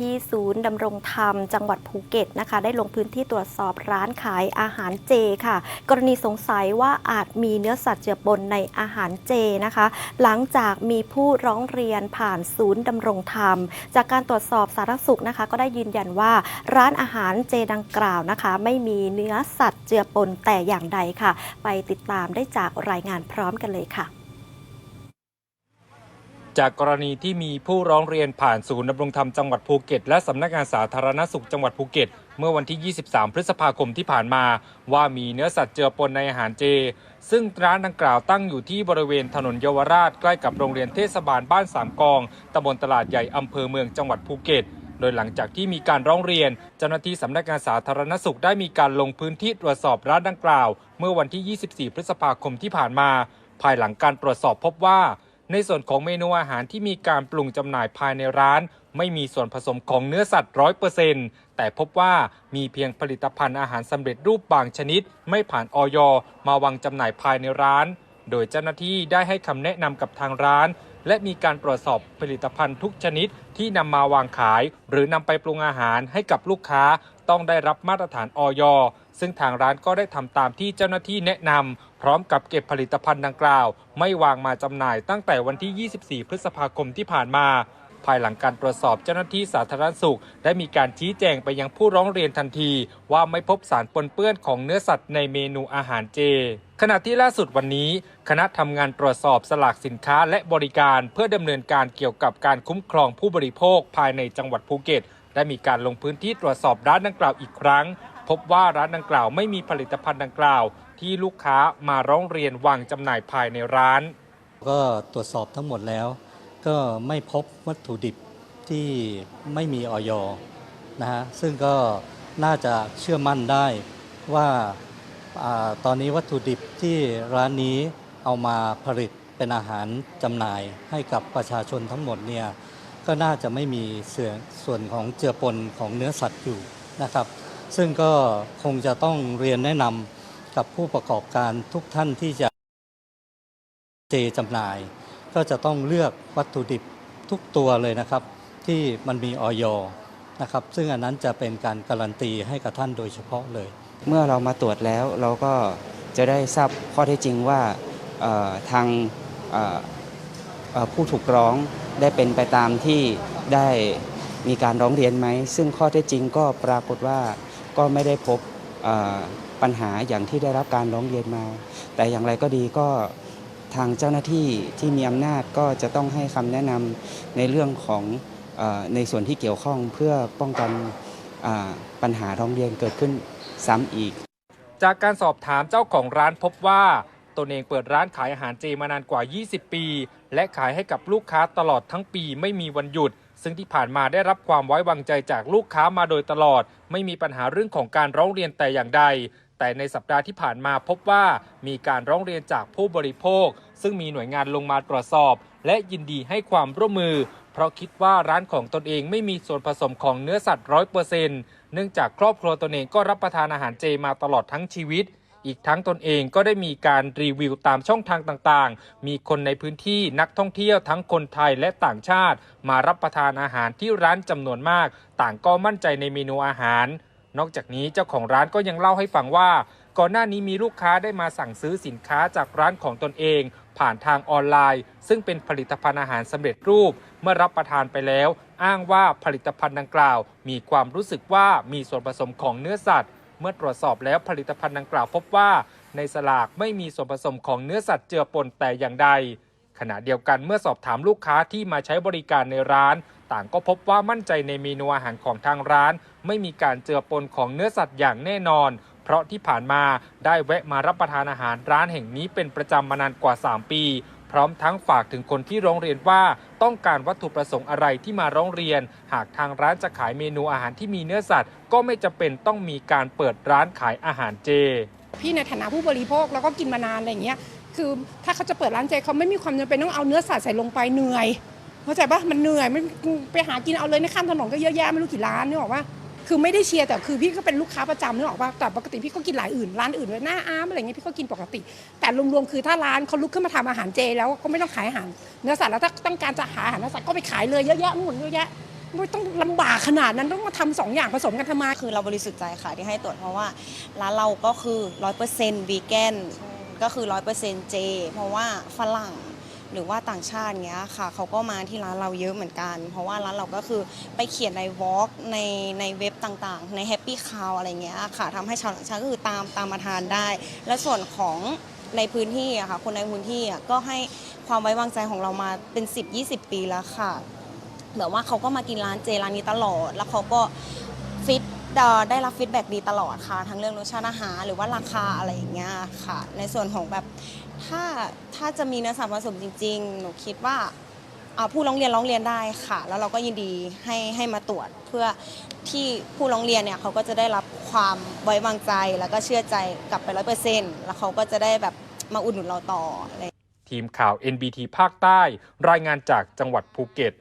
ที่ศูนย์ดำรงธรรมจังหวัดภูเก็ตนะคะ ได้ลงพื้นที่ตรวจสอบร้านขายอาหารเจค่ะ กรณีสงสัยว่าอาจมีเนื้อสัตว์เจือปนในอาหารเจนะคะ หลังจากมีผู้ร้องเรียนผ่านศูนย์ดำรงธรรม จากการตรวจสอบสารสุขนะคะ ก็ได้ยืนยันว่าร้านอาหารเจดังกล่าวนะคะ ไม่มีเนื้อสัตว์เจือปนแต่อย่างใดค่ะ ไปติดตามได้จากรายงานพร้อมกันเลยค่ะ จากกรณีที่มีผู้ร้องเรียนผ่านศูนย์ดำรงธรรมจังหวัดภูเก็ตและสำนักงานสาธารณสุขจังหวัดภูเก็ต เมื่อวันที่ 23 พฤษภาคมที่ผ่านมา ว่ามีเนื้อสัตว์เจือปนในอาหารเจ ซึ่งร้านดังกล่าวตั้งอยู่ที่บริเวณถนนเยาวราชใกล้กับโรงเรียนเทศบาลบ้านสามกองตำบลตลาดใหญ่อำเภอเมืองจังหวัดภูเก็ตโดยหลังจากที่มีการร้องเรียน เจ้าหน้าที่สำนักงานสาธารณสุขได้มีการลงพื้นที่ตรวจสอบร้านดังกล่าว เมื่อวันที่ 24 พฤษภาคมที่ผ่านมา ภายหลังการตรวจสอบพบว่า ในส่วนของเมนูอาหารที่มีการปรุงจำหน่ายภายในร้าน ไม่มีส่วนผสมของเนื้อสัตว์ร้อยเปอร์เซ็นต์แต่พบว่ามีเพียงผลิตภัณฑ์อาหารสำเร็จรูปบางชนิด ไม่ผ่านออยมาวางจำหน่ายภายในร้าน โดยเจ้าหน้าที่ได้ให้คำแนะนำกับทางร้าน และมีการตรวจสอบผลิตภัณฑ์ทุกชนิดที่นำมาวางขาย หรือนำไปปรุงอาหารให้กับลูกค้าต้องได้รับมาตรฐานออย ซึ่งทางร้านก็ได้ทำตามที่เจ้าหน้าที่แนะนำพร้อมกับเก็บผลิตภัณฑ์ดังกล่าว ไม่วางมาจำหน่ายตั้งแต่วันที่ 24 พฤษภาคมที่ผ่านมา ภายหลังการตรวจสอบเจ้าหน้าที่สาธารณสุข ได้มีการชี้แจงไปยังผู้ร้องเรียนทันที ว่าไม่พบสารปนเปื้อนของเนื้อสัตว์ในเมนูอาหารเจ ขณะที่ล่าสุดวันนี้ คณะทำงานตรวจสอบสลากสินค้าและบริการ เพื่อดำเนินการเกี่ยวกับการคุ้มครองผู้บริโภคภายในจังหวัดภูเก็ตได้มีการลงพื้นที่ตรวจสอบร้านดังกล่าวอีกครั้ง บว่าร้านดังกล่าวไม่มีผลิตภัณฑ์ดังกล่าว ที่ลูกค้ามาร้องเรียนวางจำหน่ายภายในร้าน ก็ตรวจสอบทั้งหมดแล้ว ก็ไม่พบวัตถุดิบที่ไม่มีออยนะฮะซึ่งก็น่าจะเชื่อมั่นได้ว่าอาตอนนี้วัตถุดิบที่ร้านนี้เอามาผลิตเป็นอาหารจำหน่ายให้กับประชาชนทั้งหมดเนี่ยก็น่าจะไม่มีส่วนส่วนของเจือปนของเนื้อสัตว์อยู่นะครับ ซึ่งก็คงจะต้องเรียนแนะนำกับผู้ประกอบการทุกท่านที่จะเจจำหน่าย ก็จะต้องเลือกวัตถุดิบทุกตัวเลยนะครับ ที่มันมีออยนะครับ ซึ่งอันนั้นจะเป็นการการันตีให้กับท่านโดยเฉพาะเลย เมื่อเรามาตรวจแล้วเราก็จะได้ทราบข้อเท็จจริงว่าทางผู้ถูกร้องได้เป็นไปตามที่ได้มีการร้องเรียนไหม ซึ่งข้อเท็จจริงก็ปรากฏว่า ก็ไม่ได้พบปัญหาอย่างที่ได้รับการร้องเรียนมา แต่อย่างไรก็ดีก็ทางเจ้าหน้าที่ที่มีอำนาจก็จะต้องให้คำแนะนำในเรื่องของอในส่วนที่เกี่ยวข้องเพื่อป้องกันปัญหาร้องเรียนเกิดขึ้นซ้ำอีก จากการสอบถามเจ้าของร้านพบว่าตนเองเปิดร้านขายอาหารเจมานานกว่า 20 ปี และขายให้กับลูกค้าตลอดทั้งปีไม่มีวันหยุด ซึ่งที่ผ่านมาได้รับความไว้วางใจจากลูกค้ามาโดยตลอด ไม่มีปัญหาเรื่องของการร้องเรียนแต่อย่างใด แต่ในสัปดาห์ที่ผ่านมาพบว่ามีการร้องเรียนจากผู้บริโภค ซึ่งมีหน่วยงานลงมาตรวจสอบ และยินดีให้ความร่วมมือ เพราะคิดว่าร้านของตนเองไม่มีส่วนผสมของเนื้อสัตว์ร้อยเปอร์เซ็นต์เนื่องจากครอบครัวตนเองก็รับประทานอาหารเจมาตลอดทั้งชีวิต อีกทั้งตนเองก็ได้มีการรีวิวตามช่องทางต่างๆ มีคนในพื้นที่นักท่องเที่ยวทั้งคนไทยและต่างชาติ มารับประทานอาหารที่ร้านจำนวนมาก ต่างก็มั่นใจในเมนูอาหาร นอกจากนี้เจ้าของร้านก็ยังเล่าให้ฟังว่า ก่อนหน้านี้มีลูกค้าได้มาสั่งซื้อสินค้าจากร้านของตนเอง ผ่านทางออนไลน์ ซึ่งเป็นผลิตภัณฑ์อาหารสำเร็จรูป เมื่อรับประทานไปแล้ว อ้างว่าผลิตภัณฑ์ดังกล่าว มีความรู้สึกว่ามีส่วนผสมของเนื้อสัตว์ เมื่อตรวจสอบแล้วผลิตภัณฑ์ดังกล่าวพบว่า ในสลากไม่มีส่วนผสมของเนื้อสัตว์เจือปนแต่อย่างใด ขณะเดียวกันเมื่อสอบถามลูกค้าที่มาใช้บริการในร้าน ต่างก็พบว่ามั่นใจในเมนูอาหารของทางร้าน ไม่มีการเจือปนของเนื้อสัตว์อย่างแน่นอน เพราะที่ผ่านมาได้แวะมารับประทานอาหารร้านแห่งนี้เป็นประจำมานานกว่า 3 ปี พร้อมทั้งฝากถึงคนที่ร้องเรียนว่าต้องการวัตถุประสงค์อะไรที่มาร้องเรียน หากทางร้านจะขายเมนูอาหารที่มีเนื้อสัตว์ ก็ไม่จำเป็นต้องมีการเปิดร้านขายอาหารเจ พี่ในฐานะผู้บริโภคแล้วก็กินมานานอะไรอย่างเงี้ยคือถ้าเขาจะเปิดร้านเจเขาไม่มีความจำเป็นต้องเอาเนื้อสัตว์ใส่ลงไปเหนื่อยเข้าใจปะมันเหนื่อยมันไปหากินเอาเลยในข้ามถนนก็เยอะแยะไม่รู้กี่ร้านนึกออกปะ คือไม่ได้เชียร์แต่คือพี่ก็เป็นลูกค้าประจำนึกออกปะแต่ปกติพี่ก็กินหลายอื่นร้านอื่นเลยหน้าอาร์มอะไรเงี้ยพี่ก็กินปกติ แต่รวมๆคือถ้าร้านเขาลุกขึ้นมาทำอาหารเจ แล้วก็ไม่ต้องขายอาหารเนื้อสัตว์แล้วถ้าต้องการจะหาอาหารเนื้อสัตว์ก็ไปขายเลยเยอะแยะนู่นเยอะแยะไม่ต้องลำบากขนาดนั้นต้องมาทำสองอย่างผสมกันทำไม คือเราบริสุทธิ์ใจค่ะที่ให้ตรวจเพราะว่าร้านเราก็คือ 100%วีแกนก็คือ 100%เจ เพราะว่าฝรั่ง หรือว่าต่างชาติเงี้ยค่ะเขาก็มาที่ร้านเราเยอะเหมือนกัน เพราะว่าร้านเราก็คือไปเขียนในวอล์กในในเว็บต่างๆ ในแฮปปี้คาวอะไรเงี้ยค่ะทำให้ชาวต่างชาติก็คือตามตามมาทานได้ และส่วนของในพื้นที่อะค่ะคนในพื้นที่อะก็ให้ความไว้วางใจของเรามาเป็น 10-20 ปีแล้วค่ะแบบว่าเขาก็มากินร้านเจร้านนี้ตลอด แล้วเขาก็ฟิต เอ่อได้รับฟีดแบ็กดีตลอดค่ะ ทั้งเรื่องรสชาติอาหารหรือว่าราคาอะไรอย่างเงี้ยค่ะ ในส่วนของแบบถ้าถ้าจะมีเนื้อสัตว์ผสมจริง ๆ หนูคิดว่าเอาผู้ร้องเรียนร้องเรียนได้ค่ะ แล้วเราก็ยินดีให้ให้มาตรวจเพื่อที่ผู้ร้องเรียนเนี่ยเขาก็จะได้รับความไว้วางใจแล้วก็เชื่อใจกลับไปร้อยเปอร์เซ็นต์แล้วเขาก็จะได้แบบมาอุดหนุนเราต่ออะไร ทีมข่าว NBT ภาคใต้ รายงานจากจังหวัดภูเก็ต